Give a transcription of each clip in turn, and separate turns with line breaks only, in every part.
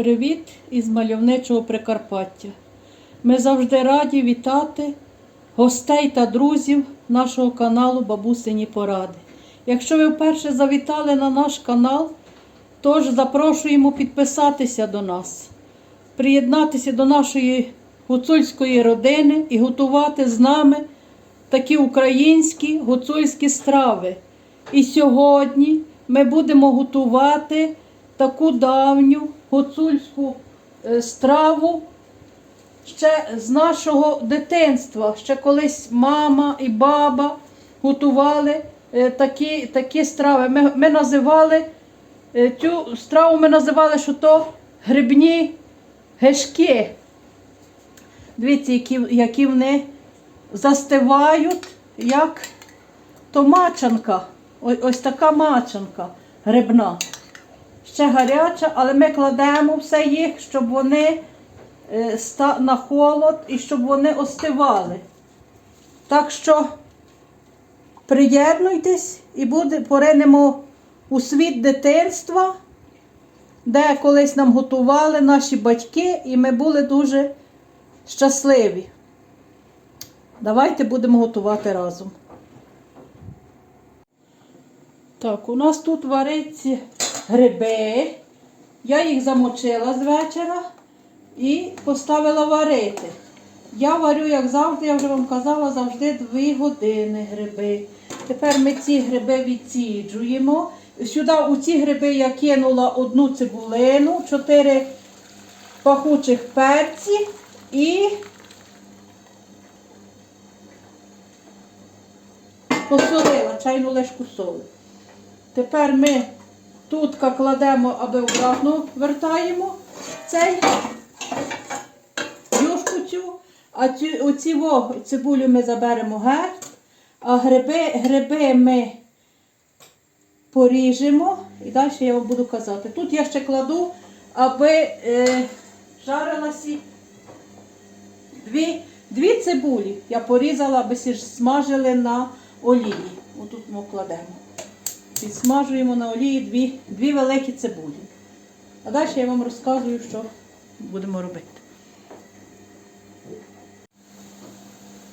Привіт із мальовничого Прикарпаття. Ми завжди раді вітати гостей та друзів нашого каналу Бабусині Поради. Якщо ви вперше завітали на наш канал, тож запрошуємо підписатися до нас, приєднатися до нашої гуцульської родини і готувати з нами такі українські гуцульські страви. І сьогодні ми будемо готувати таку давню гуцульську е, страву ще з нашого дитинства. Ще колись мама і баба готували е, такі, такі страви. Ми, ми називали е, цю страву ми називали, що то грибні гешки. Дивіться, які, які вони застивають, як то мачанка. Ось, ось така мачанка грибна. Ще гаряча, але ми кладемо все їх, щоб вони е, на холод і щоб вони остивали. Так що приєднуйтесь і буде, поринемо у світ дитинства, де колись нам готували наші батьки, і ми були дуже щасливі. Давайте будемо готувати разом. Так, у нас тут вариться гриби. Я їх замочила з вечора і поставила варити. Я варю, як завжди, я вже вам казала, завжди 2 години гриби. Тепер ми ці гриби відсіджуємо. Сюди у ці гриби я кинула одну цибулину, 4 пахучих перці і посолила чайну ложку соли. Тепер ми тут кладемо, аби обратно вертаємо цей юшку цю, а цю, оці цибулю ми заберемо геть, а гриби, гриби ми поріжемо і далі я вам буду казати. Тут я ще кладу, аби е, жарилася дві, дві цибулі. Я порізала, аби сі смажили на олії. Отут ми кладемо. Підсмажуємо на олії дві, дві великі цибулі. А далі я вам розказую, що будемо робити.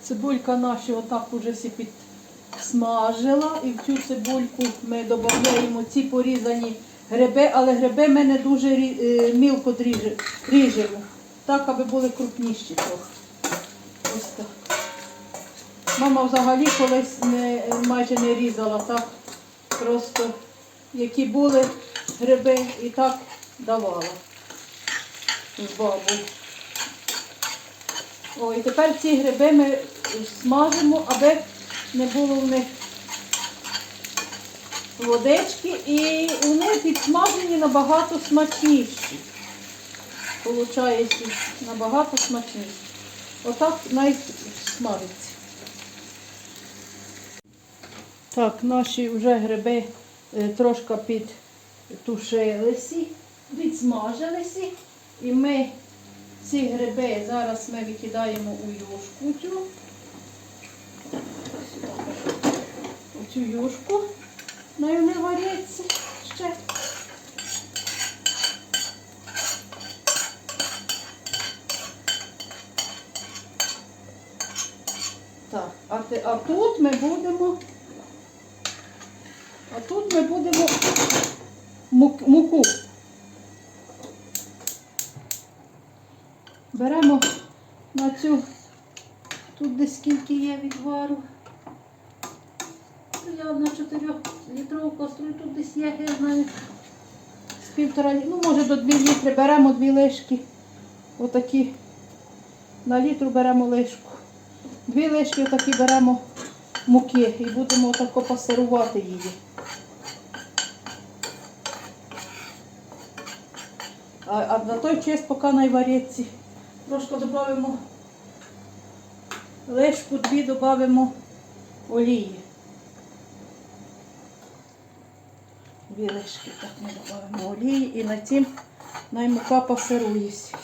Цибулька наша отак уже всі підсмажила. І в цю цибульку ми додаємо ці порізані гриби, але гриби ми не дуже е, мілко ріжемо. Так, аби були крупніші трохи. Ось так. Мама взагалі колись не, майже не різала, так просто які були гриби і так давала з бабу. О, і тепер ці гриби ми смажимо, аби не було в них водички, і вони підсмажені набагато смачніші. Получається набагато смачніші. Отак навіть смажиться. Так, наші вже гриби е, трошки підтушилися, відсмажилися. І ми ці гриби зараз ми викидаємо у юшку цю. У цю юшку. І вони варяться ще. Так, а, а тут ми будемо. А тут ми будемо муку. Беремо на цю, тут десь скільки є відвару. Я на 4 літрову каструлю, тут десь є, я знаю, з півтора, ну може до 2 літри беремо дві лишки. Отакі. На літру беремо лишку. Дві лишки отакі беремо муки і будемо отако пасирувати її. А, а на той час, поки найвариться, трошки додамо лишку, дві додамо олії. Дві лишки так ми додамо олії і на цім наймука пасирується.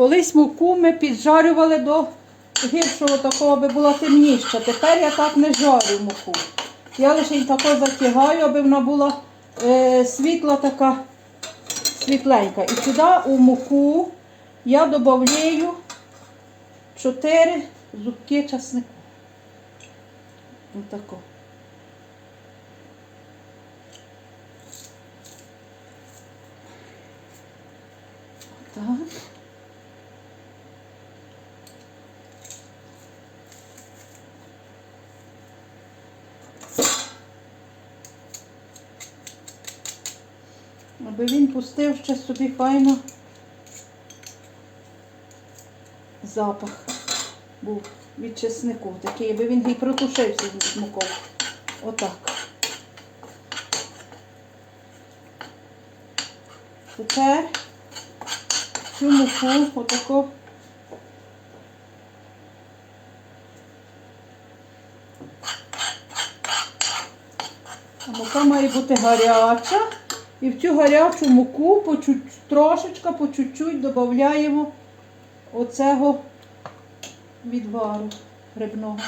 Колись муку ми піджарювали до гіршого такого, аби була темніша. Тепер я так не жарю муку. Я лише тако затягаю, аби вона була е, світла така світленька. І сюди у муку я додаю 4 зубки часнику. Отако. Так. Аби він пустив ще собі файно запах був від чеснику. Такий, аби він і протушився з мукою. Отак. Тепер цю муку отако А мука має бути гаряча. І в цю гарячу муку по чуть, трошечка по чуть-чуть додаємо оцього відвару грибного.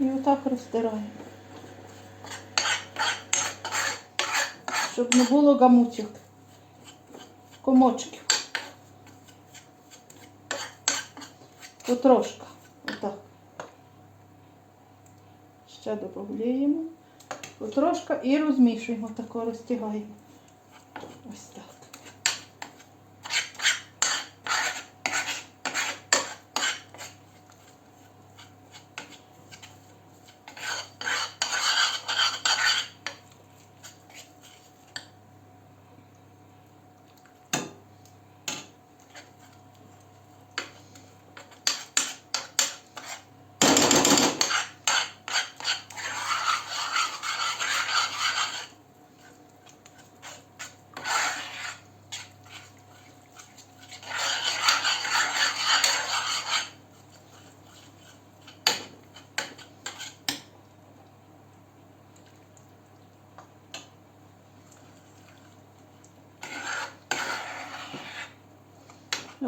І отак розтираємо. Щоб не було гамутів, комочків. Потрошка. Отак. Ще додаємо. Потрошка і розмішуємо, тако розтягаємо. Ось так.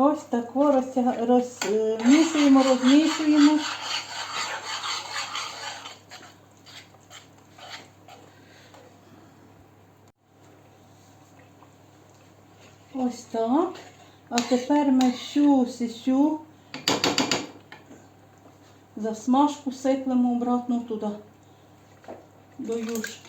Ось так розмішуємо, розмішуємо. Ось так. А тепер ми всю сісю засмажку сиплемо обратно туди, до юшки.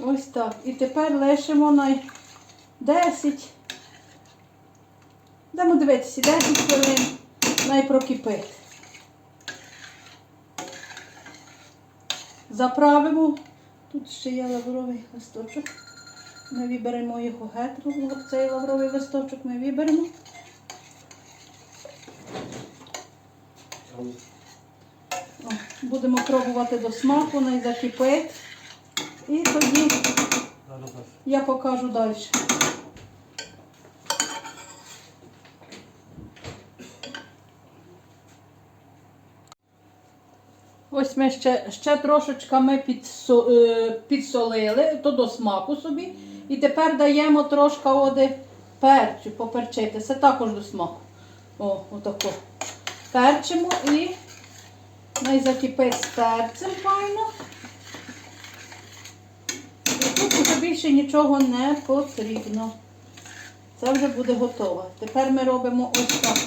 Ось так. І тепер лишимо на 10. Дамо дивитися, 10 хвилин найпрокипить. Заправимо. Тут ще є лавровий листочок. Ми виберемо його гетро. Цей лавровий листочок ми виберемо. Будемо пробувати до смаку, закипить. І тоді я покажу далі. Ось ми ще, ще трошечка ми підсо, е, підсолили, то до смаку собі. І тепер даємо трошки оди перцю, поперчити. Це також до смаку. О, отако. Перчимо і най закипить з перцем файно. І тут вже більше нічого не потрібно. Це вже буде готово. Тепер ми робимо ось так.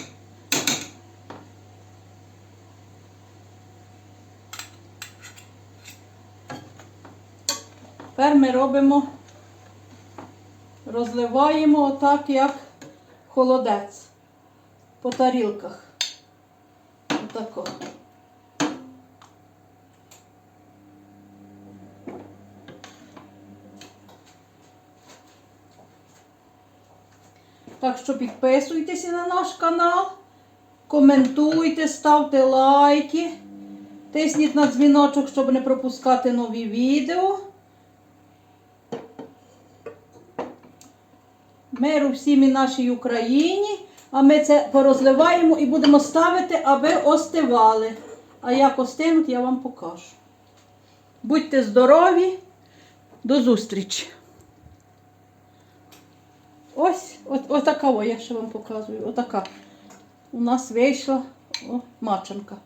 Тепер ми робимо, розливаємо отак, як холодець по тарілках. Отако. Так що підписуйтеся на наш канал, коментуйте, ставте лайки. Тисніть на дзвіночок, щоб не пропускати нові відео. Миру всім і нашій Україні. А ми це порозливаємо і будемо ставити, аби остивали. А як остинуть, я вам покажу. Будьте здорові, до зустрічі. Ось, от, отака, о, я ще вам показую. Отака. У нас вийшла о, маченка.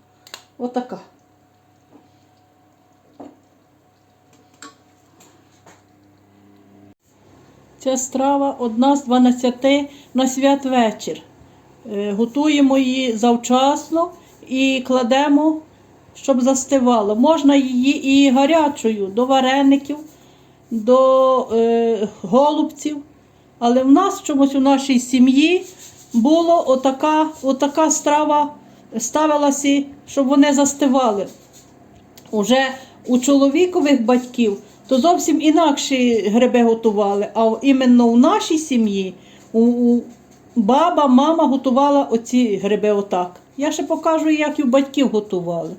Отака. Ця страва одна з 12 на святвечір. Е, Готуємо її завчасно і кладемо, щоб застивало. Можна її і гарячою до вареників, до е, голубців. Але в нас чомусь у нашій сім'ї було отака, отака страва ставилася, щоб вони застивали. Уже у чоловікових батьків то зовсім інакші гриби готували. А іменно у нашій сім'ї у, у баба, мама готувала оці гриби отак. Я ще покажу, як і у батьків готували.